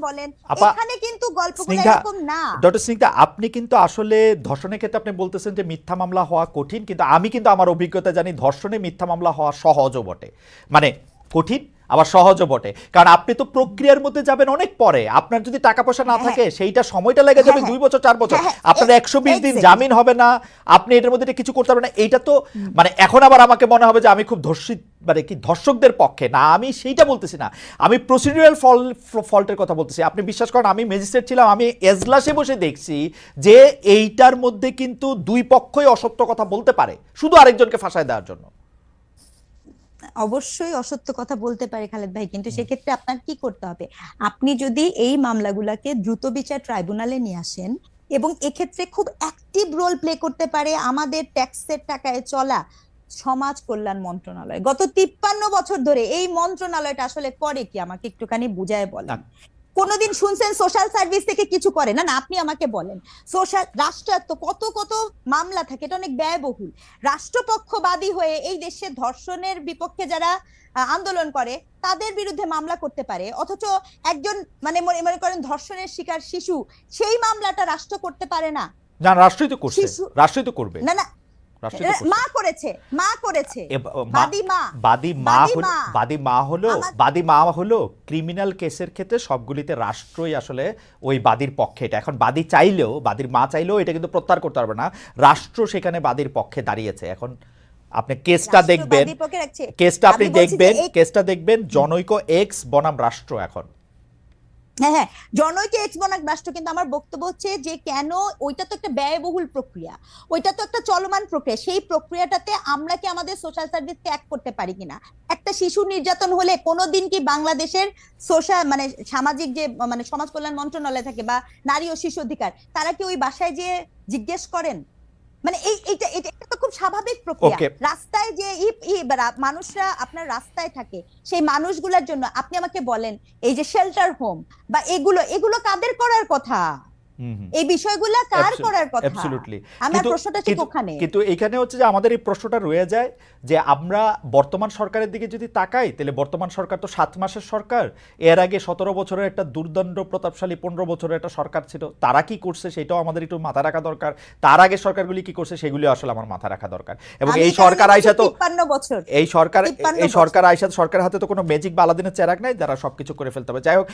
বলেন আপা, এখানে কিন্তু গল্পগুলো এরকম না। ডক্টর স্নিগ্ধা আপনি কিন্তু আসলে ধর্ষণের ক্ষেত্রে আপনি বলতেছেন যে মিথ্যা মামলা হওয়া কঠিন কিন্তু আমি কিন্তু আমার অভিজ্ঞতা জানি ধর্ষণে মিথ্যা মামলা হওয়া সহজও বটে। মানে কঠিন আবার সহজও বটে। কারণ আপনি তো প্রক্রিয়ার মধ্যে যাবেন অনেক পরে। আপনার যদি টাকা পয়সা না হ্যাঁ, থাকে সেইটা সময়টা লেগে যাবে হ্যাঁ, দুই বছর চার বছর। হ্যাঁ, হ্যাঁ, আপনার একশো বিশ দিন জামিন হবে না। আপনি এটার মধ্যে এটা কিছু করতে পারবেন না। এইটা তো মানে এখন আবার আমাকে মনে হবে যে আমি খুব ধর্ষিত মানে কি ধর্ষকদের পক্ষে? না আমি সেইটা বলতেছি না। আমি প্রসিডিউরাল ফল ফল্টের কথা বলতেছি। আপনি বিশ্বাস করেন আমি ম্যাজিস্ট্রেট ছিলাম আমি এজলাসে বসে দেখছি যে এইটার মধ্যে কিন্তু দুই পক্ষই অসত্য কথা বলতে পারে শুধু আরেকজনকে ফাঁসায় দেওয়ার জন্য। অবশ্যই অসত্য কথা বলতে পারে খালেদ ভাই কিন্তু সেক্ষেত্রে আপনার কি করতে হবে? আপনি যদি এই মামলাগুলোকে দ্রুত বিচার ট্রাইব্যুনালে নিয়ে আসেন এবং এক্ষেত্রে খুব অ্যাক্টিভ রোল প্লে করতে পারে আমাদের ট্যাক্সের টাকায় চলা সমাজ কল্যাণ মন্ত্রণালয়। গত তিপ্পান্ন বছর ধরে এই মন্ত্রণালয়টা আসলে করে কি? আমাকে একটুখানি বুঝায় বলেন। কোনোদিন শুনছেন সোশ্যাল সার্ভিস থেকে কিছু করে? না না আপনি আমাকে বলেন। সোশ্যাল রাষ্ট্রায়ত্ত কত কত মামলা থাকে এটা অনেক ব্যয়বহুল। রাষ্ট্রপক্ষবাদী হয়ে এই দেশে ধর্ষণের বিপক্ষে যারা আন্দোলন করে তাদের বিরুদ্ধে মামলা করতে পারে। অথচ একজন মানে মনে মনে করেন ধর্ষণের শিকার শিশু সেই মামলাটা রাষ্ট্র করতে পারে না। না রাষ্ট্রই তো করছে। রাষ্ট্রই তো করবে। না না মা করেছে। মা করেছে। বাদী মা বাদী মা বাদী মা। হলো বাদী মা হলো ক্রিমিনাল কেসের ক্ষেত্রে সবগুলিতে রাষ্ট্রই আসলে ওই বাদীর পক্ষে। এটা এখন বাদী চাইলেও বাদীর মা চাইলেও এটা কিন্তু প্রত্যাহার করতে পারবে না। রাষ্ট্র সেখানে বাদীর পক্ষে দাঁড়িয়েছে। এখন আপনি কেসটা দেখবেন। কেসটা আপনি দেখবেন কেসটা দেখবেন জনৈক এক্স বনাম রাষ্ট্র এখন। হ্যাঁ হ্যাঁ। জনৈক এক্সবনাক রাষ্ট্র কিন্তু আমার বক্তব্য হচ্ছে যে কেন ওইটা তো একটা ব্যয়বহুল প্রক্রিয়া, ওইটা তো একটা চলমান প্রক্রিয়া, সেই প্রক্রিয়াটাতে আমরা কি আমাদের সোশ্যাল সার্ভিসকে এক করতে পারি কিনা? একটা শিশু নির্যাতন হলে কোনোদিন কি বাংলাদেশের সোশ্যাল মানে সামাজিক যে মানে সমাজ কল্যাণ মন্ত্রণালয় থাকে বা নারী ও শিশু অধিকার, তারা কি ওই বাসায় যে জিজ্ঞেস করেন? মানে এই এটা এটা তো খুব স্বাভাবিক প্রক্রিয়া। রাস্তায় যে মানুষরা আপনার রাস্তায় থাকে সেই মানুষগুলোর জন্য আপনি আমাকে বলেন এই যে শেল্টার হোম বা এগুলো এগুলো কাদের করার কথা? এই বিষয়গুলো কার করার কথা? Absolutely. আমার প্রশ্নটা ঠিক ওখানে। কিন্তু এখানে হচ্ছে যে আমাদের এই প্রশ্নটা রয়ে যায় যে আমরা বর্তমান সরকারের দিকে যদি তাকাই তাহলে বর্তমান সরকার তো সাত মাসের সরকার। এর আগে সতেরো বছরের একটা দুর্দণ্ড প্রতাপশালী পনেরো বছরের একটা সরকার ছিল। তারা কি করছে সেটাও আমাদের একটু মাথা রাখা দরকার। তার আগে সরকারগুলি কি করছে সেগুলি আসলে আমার মাথা রাখা দরকার। এবং এই সরকার আইসা তো 53 বছর। এই সরকার 53 এই সরকার আইসা সরকারের হাতে তো কোনো ম্যাজিক বা আলাদিনের চেরাক নাই। যারা সবকিছু করে ফেলতে হবে। যাই হোক